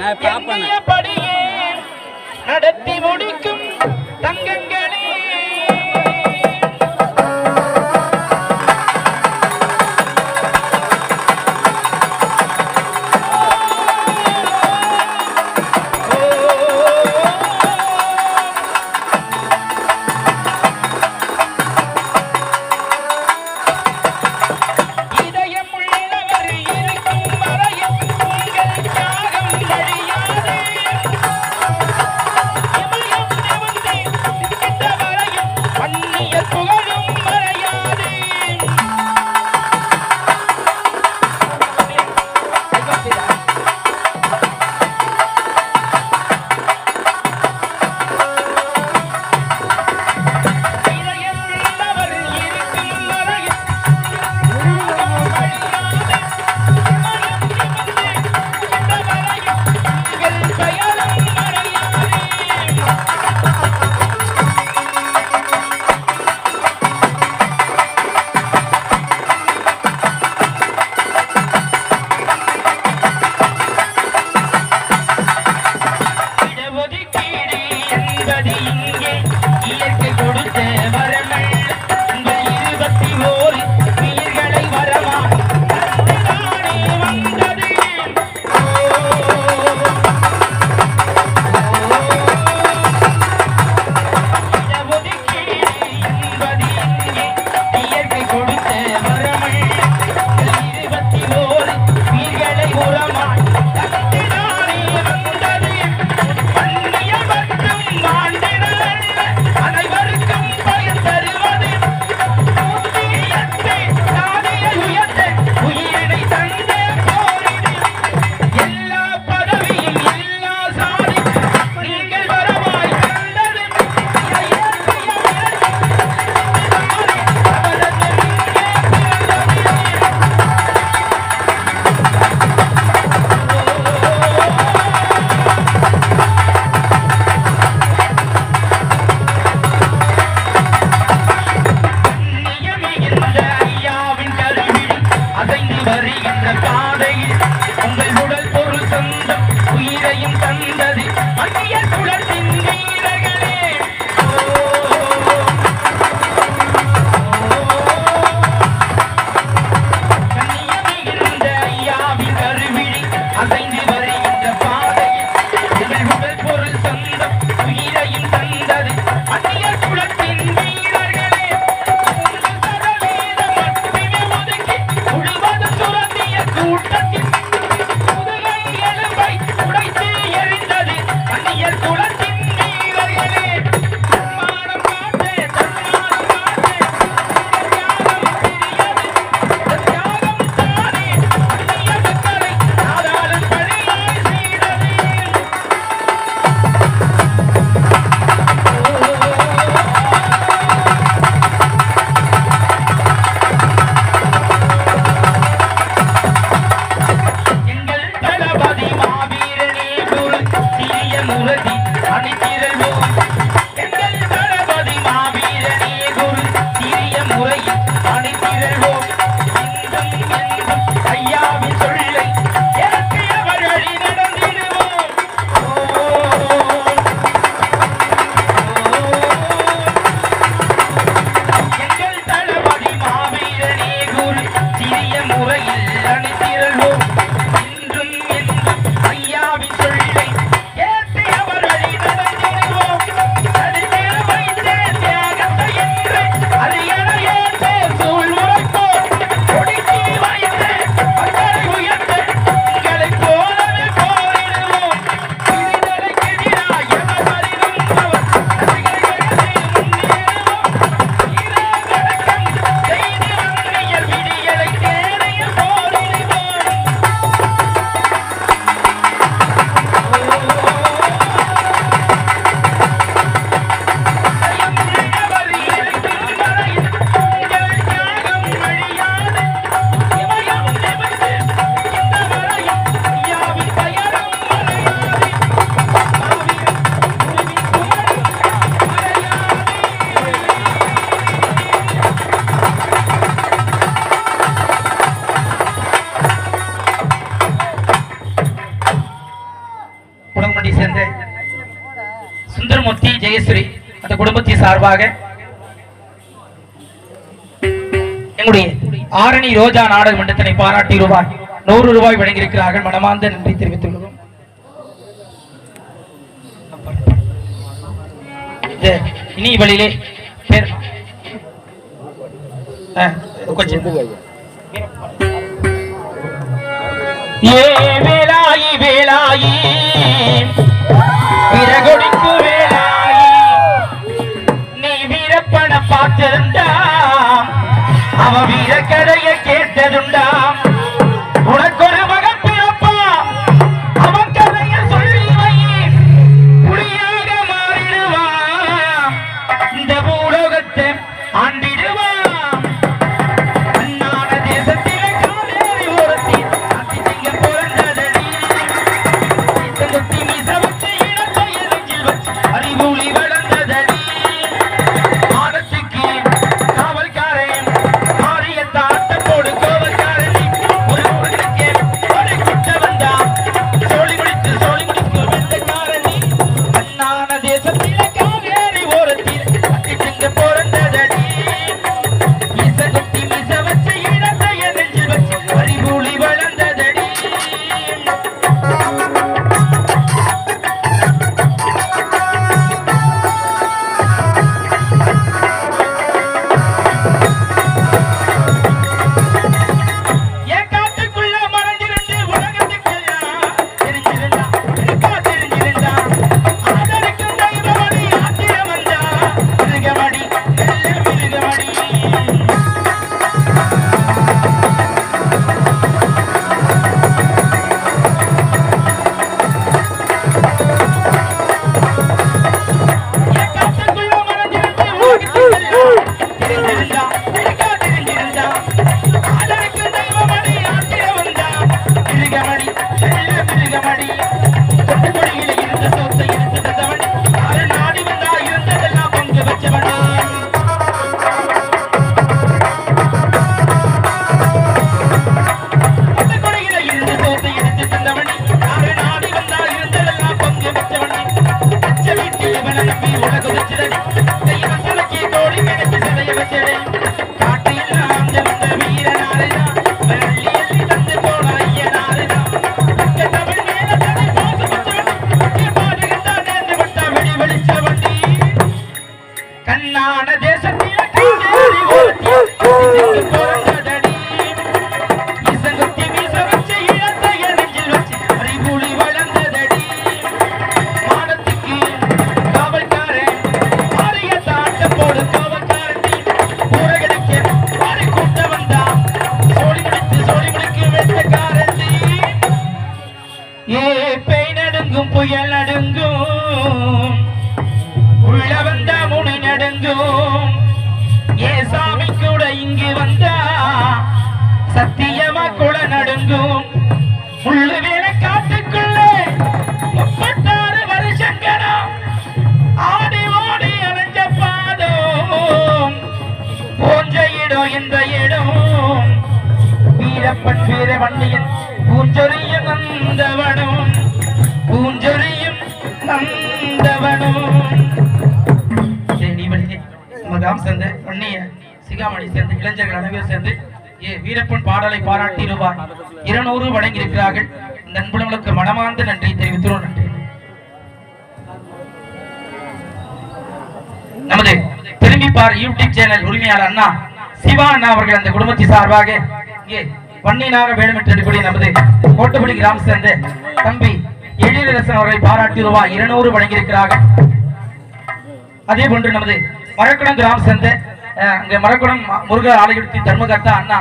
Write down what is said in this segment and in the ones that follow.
நான் பாப்பேன் நடத்தி முடிக்கும் தங்கங்க ஜெயஸ்ரீ அந்த குடும்பத்தின் சார்பாக எங்களுடைய ஆரணி ரோஜா நாடக மன்றத்தினை பாராட்டி ரூபாய் நூறு ரூபாய் வழங்கியிருக்கிறார்கள். மனமார்ந்த நன்றி தெரிவித்துள்ளோம். இனி வழியிலே பேர் கொஞ்சம். ஏ வேலாயி வேலாயி அவ வீரக்கதைய கேட்டதுண்டா நடுங்கும். உள்ள வந்த முனி நடுங்கும். ஏ சாமி கூட இங்கு வந்தா சத்தியமா கூட நடுங்கும். முள்ளு வேல காட்டுக்குள்ளே முப்பத்தாறு வருஷங்களா ஆடி ஓடி அலைஞ்ச பாதம். போன்ற இடம் இந்த இடம் வீரப்பன் நந்தவனும் பூஞ்சொரியும் நந்தவனும் சேர்ந்து சிகாமணி சேர்ந்து இளைஞர்கள் அனைவரும் சேர்ந்து ஏ வீரப்பன் பாடலை பாராட்டி ரூபாய் இருநூறு வழங்கியிருக்கிறார்கள். இந்த அன்புடங்களுக்கு மனமார்ந்த நன்றி தெரிவித்துள்ளோம். நன்றி. நமது திரும்பி பார் யூடியூப் சேனல் உரிமையாளர் அண்ணா சிவா அண்ணா அவர்கள் அந்த குடும்பத்தின் சார்பாக இங்கே வன்னியனாக வேண்டும் என்று நமது கோட்டுப்படி கிராம சேர்ந்த தம்பி எழிலரசன் அவர்களை பாராட்டி ரூபாய் இருநூறு வழங்கியிருக்கிறார்கள். அதே போன்று நமது மரக்குடம் கிராம சேர்ந்த அஹ், அங்க மரக்குடம் முருக ஆலயத்தி தர்மகர்த்தா அண்ணா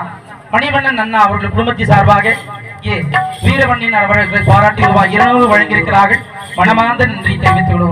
மணிவண்ணன் அண்ணா அவர்கள் குடும்பத்தின் சார்பாக ஏ வீரவண்ணின் அவர்களை பாராட்டி ரூபாய் இருநூறு வழங்கியிருக்கிறார்கள். மனமார்ந்த நன்றி தெரிவித்துக் கொள்கிறோம்.